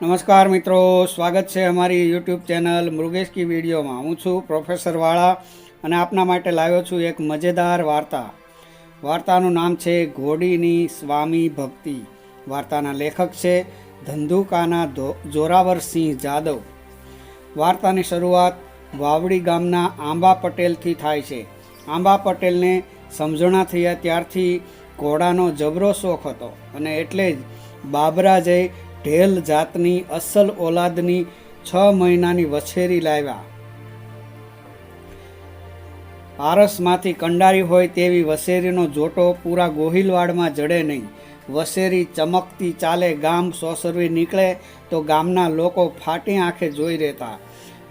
નમસ્કાર મિત્રો, સ્વાગત છે અમારી યુટ્યુબ ચેનલ મૃગેશ કી વિડીયોમાં. હું છું પ્રોફેસર વાળા અને આપના માટે લાવ્યો છું એક મજેદાર વાર્તા. વાર્તાનું નામ છે ઘોડીની સ્વામી ભક્તિ. વાર્તાના લેખક છે ધંધુકાના જોરાવરસિંહ જાદવ. વાર્તાની શરૂઆત વાવડી ગામના આંબા પટેલથી થાય છે. આંબા પટેલને સમજણા થયા ત્યારથી ઘોડાનો જબરો શોખ હતો અને એટલે જ બાબરાજે ઢેલ જાતની અસલ ઓલાદની છ મહિનાની વછેરી લાવ્યા. આરસમાંથી કંડારી હોય તેવી વસેરીનો જોટો પૂરા ગોહિલવાડમાં જડે નહીં. વસેરી ચમકતી ચાલે, ગામ સોસરવી નીકળે તો ગામના લોકો ફાટી આંખે જોઈ રહેતા.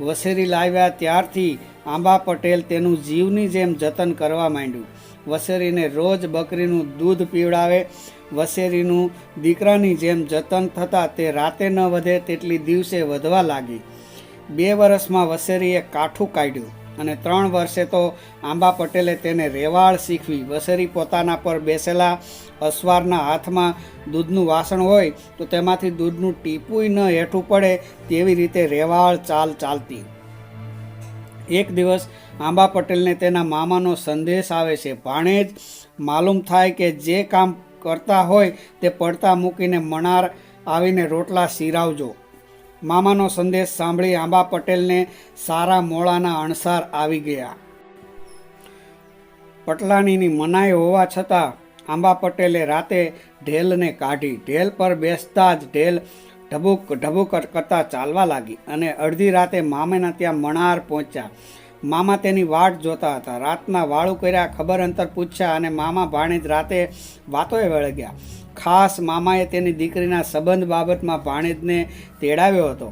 વસેરી લાવ્યા ત્યારથી આંબા પટેલ તેનું જીવની જેમ જતન કરવા માંડ્યું. વસેરીને રોજ બકરીનું દૂધ પીવડાવે, વસેરીનું દીકરાની જેમ જતન થતાં તે રાતે ન વધે તેટલી દિવસે વધવા લાગી. બે વર્ષમાં વસેરીએ કાઠું કાઢ્યું. અને ત્રણ વર્ષે તો આંબા પટેલે તેને રેવાળ શીખવી. વસેરી પોતાના પર બેસેલા અસવારના હાથમાં દૂધનું વાસણ હોય તો તેમાંથી દૂધનું ટીપુંય ન હેઠું પડે તેવી રીતે રેવાળ ચાલ ચાલતી. એક દિવસ આંબા પટેલને તેના મામાનો સંદેશ આવે છે ભાણેજ માલુમ થાય કે જે કામ કરતા હોય તે પડતા મૂકીને મણાર આવીને રોટલા સિરાવજો. મામાનો સંદેશ સાંભળી આંબા પટેલને સારા મોળાના અણસાર આવી ગયા. પટલાણીની મનાઈ હોવા છતાં આંબા પટેલે રાતે ઢેલને કાઢી, ઢેલ પર બેસતા જ ઢેલ ઢબુક ઢબુક કરતા ચાલવા લાગી અને અડધી રાતે મામાના ત્યાં મણાર પહોંચ્યા. મામા તેની વાટ જોતા હતા. રાતના વાળું કર્યા ખબર અંતર પૂછ્યા અને મામા ભાણેજ રાતે વાતોએ વળગ્યા. ખાસ મામાએ તેની દીકરીના સંબંધ બાબતમાં ભાણેજને તેડાવ્યો હતો.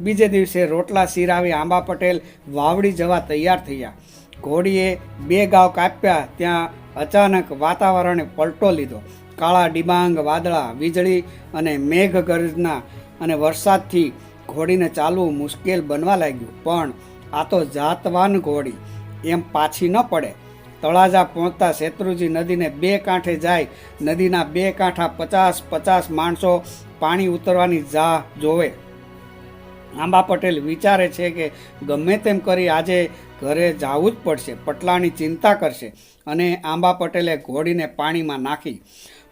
બીજે દિવસે રોટલા સિરાવી આંબા પટેલ વાવડી જવા તૈયાર થયા. ઘોડીએ બે ગાવ કાપ્યા, ત્યાં અચાનક વાતાવરણે પલટો લીધો. કાળા ડિબાંગ, વાદળા, વીજળી અને મેઘ ગર્જના અને વરસાદથી ઘોડીને ચાલવું મુશ્કેલ બનવા લાગ્યું. પણ આ તો જાતવાન ઘોડી, એમ પાછી ન પડે. તળાજા પહોંચતા શેત્રુજી નદીને બે કાંઠે જાય, નદીના બે કાંઠા પચાસ પચાસ માણસો પાણી ઉતરવાની જા જોવે. આંબા પટેલ વિચારે છે કે ગમે તેમ કરી આજે ઘરે જવું જ પડશે, પટલાની ચિંતા કરશે અને આંબા પટેલે ઘોડીને પાણીમાં નાખી.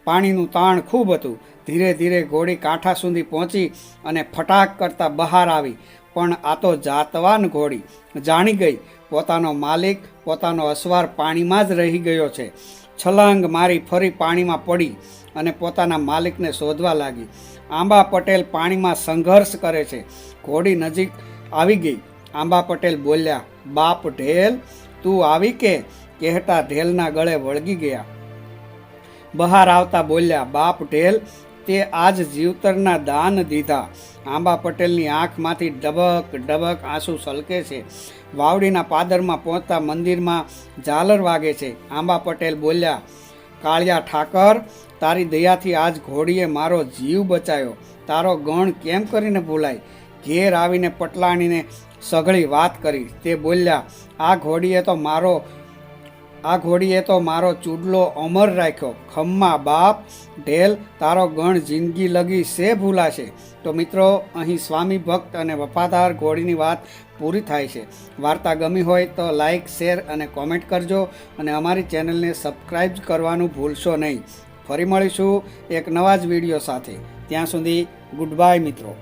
પાણીનું તાણ ખૂબ હતું. ધીરે ધીરે ઘોડી કાંઠા સુધી પહોંચી અને ફટાક કરતા બહાર આવી. પણ આ તો જાતવાન ઘોડી. જાણી ગઈ, પોતાનો માલિક, પોતાનો અસવાર પાણીમાં જ રહી ગયો છે. છલાંગ મારી ફરી પાણીમાં પડી અને પોતાના માલિકને શોધવા લાગી. આંબા પટેલ પાણીમાં સંઘર્ષ કરે છે. ઘોડી નજીક આવી ગઈ. આંબા પટેલ બોલ્યા, બાપ ઢેલ, તું આવી કે? કહેતા ઢેલના ગળે વળગી ગયા. બહાર આવતા બોલ્યા, બાપ ઢેલ તે આજ જીવતરના દાન દીધા. આંબા પટેલની આંખમાંથી ડબક ડબક આંસુ સલકે છે. વાવડીના પાદરમાં પહોંચતા મંદિરમાં ઝાલર વાગે છે. આંબા પટેલ બોલ્યા, કાળિયા ઠાકર, તારી દયાથી આજ ઘોડીએ મારો જીવ બચાયો. તારો ગણ કેમ કરીને ભૂલાય ઘેર આવીને પટલાણીને સઘળી વાત કરી. તે બોલ્યા, આ ઘોડીએ તો મારો આ ઘોડીએ તો મારો ચૂડલો અમર રાખ્યો. ખમ્મા બાપ, ઢેલ, તારો ગણ જિંદગી લગી સે ભૂલાશે. તો મિત્રો, અહીં સ્વામી ભક્ત અને વફાદાર ઘોડીની વાત પૂરી થાય છે. વાર્તા ગમી હોય તો લાઇક શેર અને કોમેન્ટ કરજો અને અમારી ચેનલને સબસ્ક્રાઈબ કરવાનું ભૂલશો નહીં. ફરી મળીશું એક નવા જ વીડિયો સાથે. ત્યાં સુધી ગુડ બાય મિત્રો.